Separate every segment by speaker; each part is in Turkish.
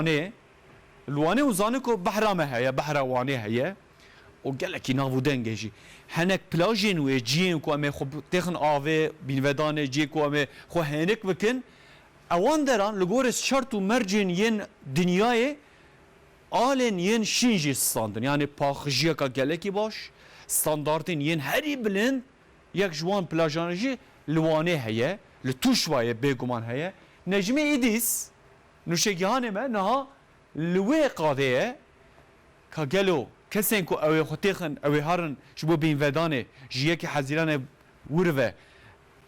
Speaker 1: وانه الوانه وزانه کو بحرا ما هي بحرا وانه هي وقالك نافو دنجي هناك بلاجين وجين كو امي خو تخن اوي بينودان جي كو امي خو هناك بكن اوان دران لغورس شرط مرجين ين دنياي آلن ین شینجی ستاندن یعنی پاخجیه که گلکی باش ستاندارتین ین هری بلند یک جوان nuşegihane me naha li wê qadeyê ka gelo kesên ku ew ê xutêxin ew ê harin ji bo bînvedanê ji yekê hezîranê wirve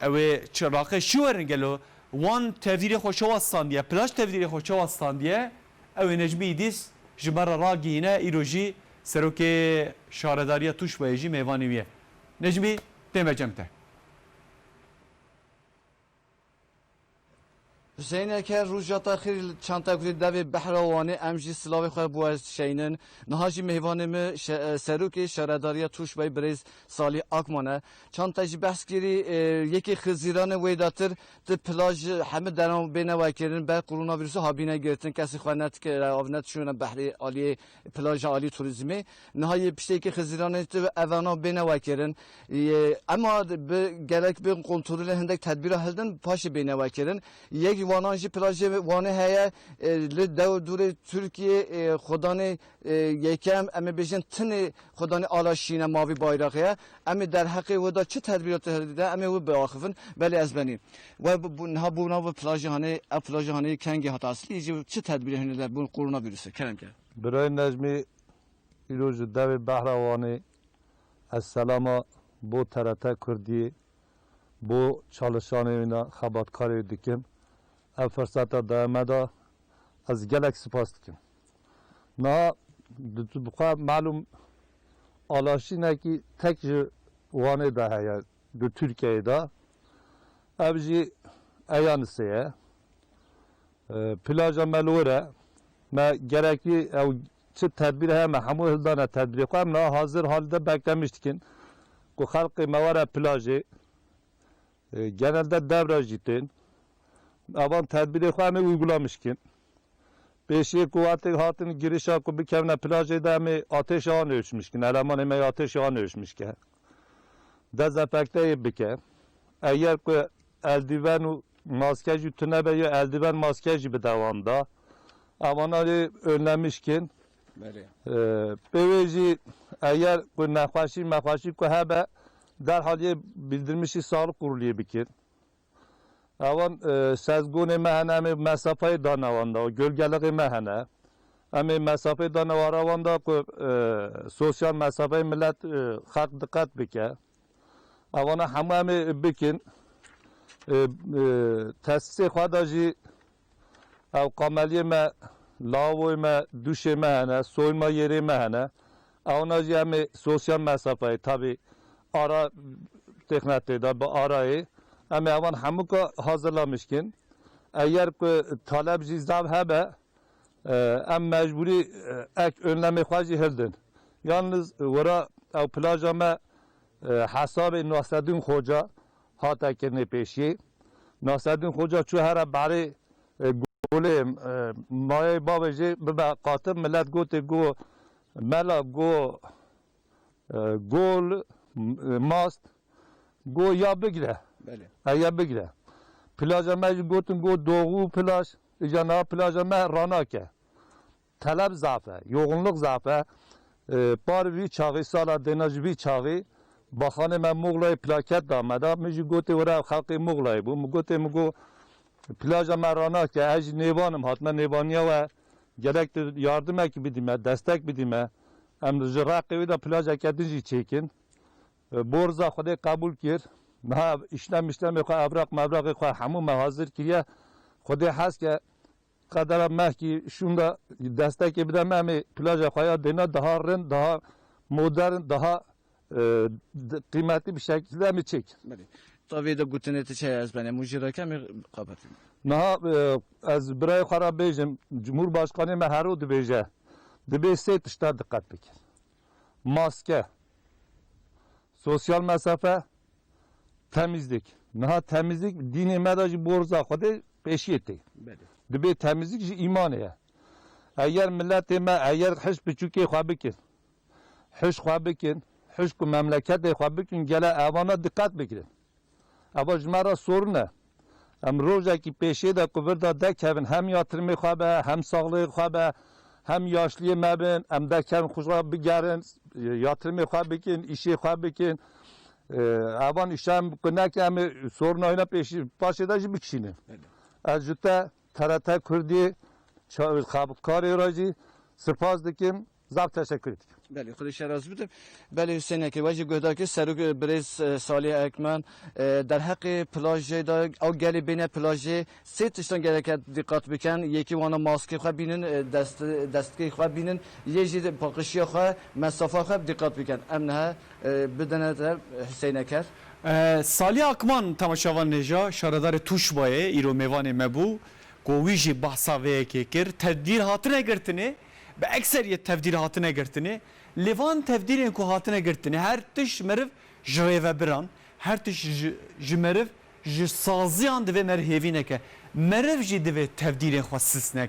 Speaker 1: ew çiraqê şî werin gelo wan tevdîrê xweşewa standiye plaş tevdîrê xweşewa standiye ew ê necmî îdîs ji ber ra gihîne îro jî serokê şaredariya tuşbayê jî mêvanî wiye. Necmî
Speaker 2: teme cem te. Zeyneke ruja taxir çanta kudî devê behrawanê em jî silavê xwe bu şeynin. Niha jî mêvanê me serokê şaredariya Tuşbey Birêz Salih Akman e. Çanta jî behs kirî yekê xizîranê wê plaj hemî deram bêne vekirin ber koronavîrusu habîne girtin kesî xwe netikire av netişûne behrê aliyê plaja alî turizmê. Niha yê piştekî xizîranê tu evana bêne vekirin. E, Ema bi gelek bin kontrolê hindek tedbîra hildin paşê bêne vekirin. Yek یک وانانجی پلاژ وانه هیا ل دو دور ترکیه خدان یکم اما بجن تن خدان آلاشین ماوی bayrağı اما در حق ودا چه تدبیرات هدیده اما و باخفن ولی از بنی و بنها بونا و پلاژ هانه پلاژ هانه کنگی هات اصلی چه تدبیر هنیده bu کرونا ویروس کرم کرد
Speaker 3: برای نجمی ایروز دو بهروانی السلام بو ترته کردی بو çalışan اینا خباتکاری dikim ev dayama da az gelek spas dikim. Na bu malum alaşi ne ki tek ji vane da heye du Türkiye'de ev ji eyanisiye plaja melore me gerekli ev çi tedbir heme hemû hildana tedbir koyam. Na hazır halde beklemiştikin ku halkı mevara plajı e, genelde devre jitin avan tedbirhane uygulamışken Beşiye kuvveti hatını giriş hakkı bir kevne plaj edemi ateş ağını ölçmüşken, eleman emeği ateş ağını ölçmüşken. Dezepekte bike. Eğer ki eldiven maske yütüne beyi eldiven maske gibi devamda. Avanları önlemişken.
Speaker 2: E,
Speaker 3: Beveci eğer ki nefasi mefasi ki hebe derhal bildirmişi sağlık kuruluyor bikir. Avan sezguni mehene mi mesafeyi danavanda o gölgeliği mehene. Ama mesafe danavaranda ku sosyal mesafeyi millet e, hak dikkat bike. Avana hamami bikin. Tesisi khadaji ev kameliye me lavoy me duşe me hene, soyma yeri me hene. Ona jemi sosyal mesafeyi tabi ara teknette da bu arayı Em evan hemû ka hazırlamışkin. Eğer ki talep zizdav hebe, e, em mecburi e, ek önlemi xwajî hirdin. Yalnız wera ew plaja me e, Nasreddin Hoca hata kirine pêşiyê. Nasreddin Hoca çû here berê golê mayê bavê jê bibe millet gotê go mela go gol mast go ya bigre.
Speaker 2: بله
Speaker 3: یا بگیره پلاژا مج گوتن گو doğu پلاژ جنا پلاژا مه راناکه talep zafe, yoğunluk zafe, e, par vi çağı sala denaj vi çağı, baxane me Muğla'yı plaket damada, mi ji goti vura xalqi Muğla'yı bu, mi goti mi go plaja merana ki ez nevanım hatma nevaniya ve gerek de yardım ekibi dime, destek bidime. Em ji raqibi de plaja kedin jî çekin. E, Borza xwedê kabul kir. Meha işlem işlem xwe evrak mevrakê xwe hemû me hazir kiriye. Xwedê hes ke qedera meh ki şûn da destekê bide me emê plaja xwe ya dêne daha rind, daha modern, daha e, d- kıymetli bir şekilde mi çek?
Speaker 2: بله tabii de guteneti şey az bana mujira kemi kapatayım
Speaker 3: Naha ez birey xara bêjim Cumhurbaşkanı me herû dibêje dibê sê tişta diqqet bikir. Maske, sosyal mesafe, temizlik. Naha temizlik dini me da jî borza pêşiyê tê.
Speaker 2: bله
Speaker 3: Dibê temizlik jî îmanê ye. eğer milletê me eğer hiç biçûkê xwe bikin hiç xwe bikin hiç ku memleketê xwe bikin gele evana dikkat ji me re sorun e em rojekî pêşê de ku vir da dekevin hem yatırımê xwe be hem saxlığê xwe be hem yaşlıyê me bin em dekevin xwe bigerin yatırımê xwe bikin işê xwe bikin evan işem ku neke em ê sorunayına pêşî paşê de jî bikişînin ez ji te TRT Kurdî xabkarê ra jî spas dikim zaf teşekkür dikim
Speaker 2: بله خودش راز بودم بله حسین که وجه گهدا که سرک بریز سالی اکمن در حق پلاژ دا او گلی بین پلاژ سه تشتان گره که دقت بکن یکی وانا ماسک خو بینن دست دستگی خو بینن یه جید پاقشی خو مسافه خو دقت بکن امنه بدنه در حسین کر
Speaker 1: سالی اکمان تماشاوان نجا شاردار توش بایه ایرو میوان مبو گویجی بحثا وی که کر تبدیل هاتنه گرتنه به اکثریت تبدیل هاتنه گرتنه لیوان تبدیلین کو هاتنه گرتنه هر تش مرف جوی و بران هر تش جمرف ji saziyan divê merhêvîneke meriv jî divê tevdîlên xwe sis neke